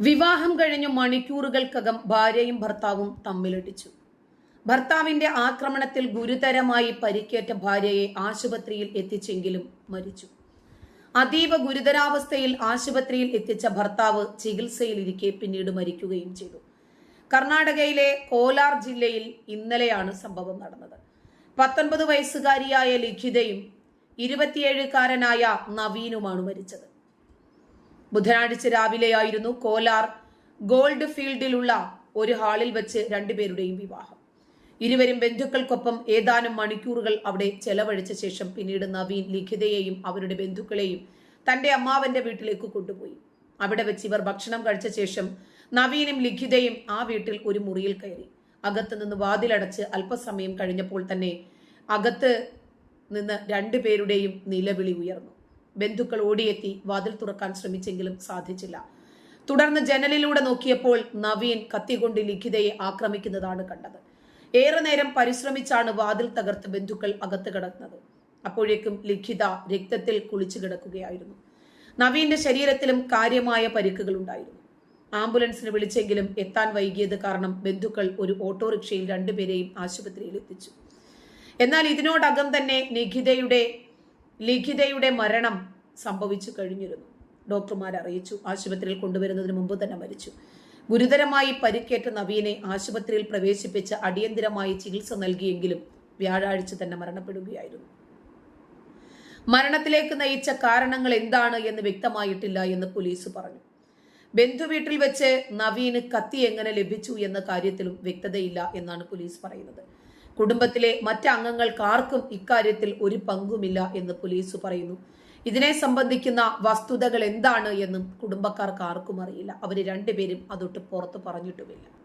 വിവാഹം കഴിഞ്ഞ് മണിക്കൂറുകൾക്കകം ഭാര്യയും ഭർത്താവും തമ്മിലടിച്ചു. ഭർത്താവിന്റെ ആക്രമണത്തിൽ ഗുരുതരമായി പരിക്കേറ്റ ഭാര്യയെ ആശുപത്രിയിൽ എത്തിച്ചെങ്കിലും മരിച്ചു. അതീവ ഗുരുതരാവസ്ഥയിൽ ആശുപത്രിയിൽ എത്തിച്ച ഭർത്താവ് ചികിത്സയിലിരിക്കെ പിന്നീട് മരിക്കുകയും ചെയ്തു. കർണാടകയിലെ കോലാർ ജില്ലയിൽ ഇന്നലെയാണ് സംഭവം നടന്നത്. പത്തൊൻപത് വയസ്സുകാരിയായ ലിഖിതയും ഇരുപത്തിയേഴുകാരനായ നവീനുമാണ് മരിച്ചത്. ബുധനാഴ്ച രാവിലെയായിരുന്നു കോലാർ ഗോൾഡ് ഫീൽഡിലുള്ള ഒരു ഹാളിൽ വെച്ച് രണ്ടുപേരുടെയും വിവാഹം. ഇരുവരും ബന്ധുക്കൾക്കൊപ്പം ഏതാനും മണിക്കൂറുകൾ അവിടെ ചെലവഴിച്ച ശേഷം പിന്നീട് നവീൻ ലിഖിതയെയും അവരുടെ ബന്ധുക്കളെയും തന്റെ അമ്മാവന്റെ വീട്ടിലേക്ക് കൊണ്ടുപോയി. അവിടെ വെച്ച് ഇവർ ഭക്ഷണം കഴിച്ച ശേഷം നവീനും ലിഖിതയും ആ വീട്ടിൽ ഒരു മുറിയിൽ കയറി. അകത്ത് നിന്ന് വാതിലടച്ച് അല്പസമയം കഴിഞ്ഞപ്പോൾ തന്നെ അകത്ത് നിന്ന് രണ്ടുപേരുടെയും നിലവിളി ഉയർന്നു. ബന്ധുക്കൾ ഓടിയെത്തി വാതിൽ തുറക്കാൻ ശ്രമിച്ചെങ്കിലും സാധിച്ചില്ല. തുടർന്ന് ജനലിലൂടെ നോക്കിയപ്പോൾ നവീൻ കത്തികൊണ്ട് ലിഖിതയെ ആക്രമിക്കുന്നതാണ് കണ്ടത്. ഏറെ നേരം പരിശ്രമിച്ചാണ് വാതിൽ തകർത്ത് ബന്ധുക്കൾ അകത്ത് കിടന്നത്. അപ്പോഴേക്കും ലിഖിത രക്തത്തിൽ കുളിച്ചു കിടക്കുകയായിരുന്നു. നവീന്റെ ശരീരത്തിലും കാര്യമായ പരിക്കുകൾ ഉണ്ടായിരുന്നു. ആംബുലൻസിന് വിളിച്ചെങ്കിലും എത്താൻ വൈകിയത് കാരണം ബന്ധുക്കൾ ഒരു ഓട്ടോറിക്ഷയിൽ രണ്ടുപേരെയും ആശുപത്രിയിൽ എത്തിച്ചു. എന്നാൽ ഇതിനോടകം തന്നെ നിഖിതയുടെ ലിഖിതയുടെ മരണം സംഭവിച്ചു കഴിഞ്ഞിരുന്നു. ഡോക്ടർമാർ അറിയിച്ചു. ആശുപത്രിയിൽ കൊണ്ടുവരുന്നതിന് മുമ്പ് തന്നെ മരിച്ചു. ഗുരുതരമായി പരിക്കേറ്റ നവീനെ ആശുപത്രിയിൽ പ്രവേശിപ്പിച്ച് അടിയന്തിരമായി ചികിത്സ നൽകിയെങ്കിലും വ്യാഴാഴ്ച തന്നെ മരണപ്പെടുകയായിരുന്നു. മരണത്തിലേക്ക് നയിച്ച കാരണങ്ങൾ എന്താണ് എന്ന് വ്യക്തമായിട്ടില്ല എന്ന് പോലീസ് പറഞ്ഞു. ബന്ധുവീട്ടിൽ വെച്ച് നവീന് കത്തി എങ്ങനെ ലഭിച്ചു എന്ന കാര്യത്തിലും വ്യക്തതയില്ല എന്നാണ് പോലീസ് പറയുന്നത്. കുടുംബത്തിലെ മറ്റംഗങ്ങൾക്ക് ആർക്കും ഇക്കാര്യത്തിൽ ഒരു പങ്കുമില്ല എന്ന് പോലീസ് പറയുന്നു. ഇതിനെ സംബന്ധിക്കുന്ന വസ്തുതകൾ എന്താണ് എന്നും കുടുംബക്കാർക്ക് ആർക്കും അറിയില്ല. അവർ രണ്ടുപേരും അതൊട്ട് പുറത്ത് പറഞ്ഞിട്ടുമില്ല.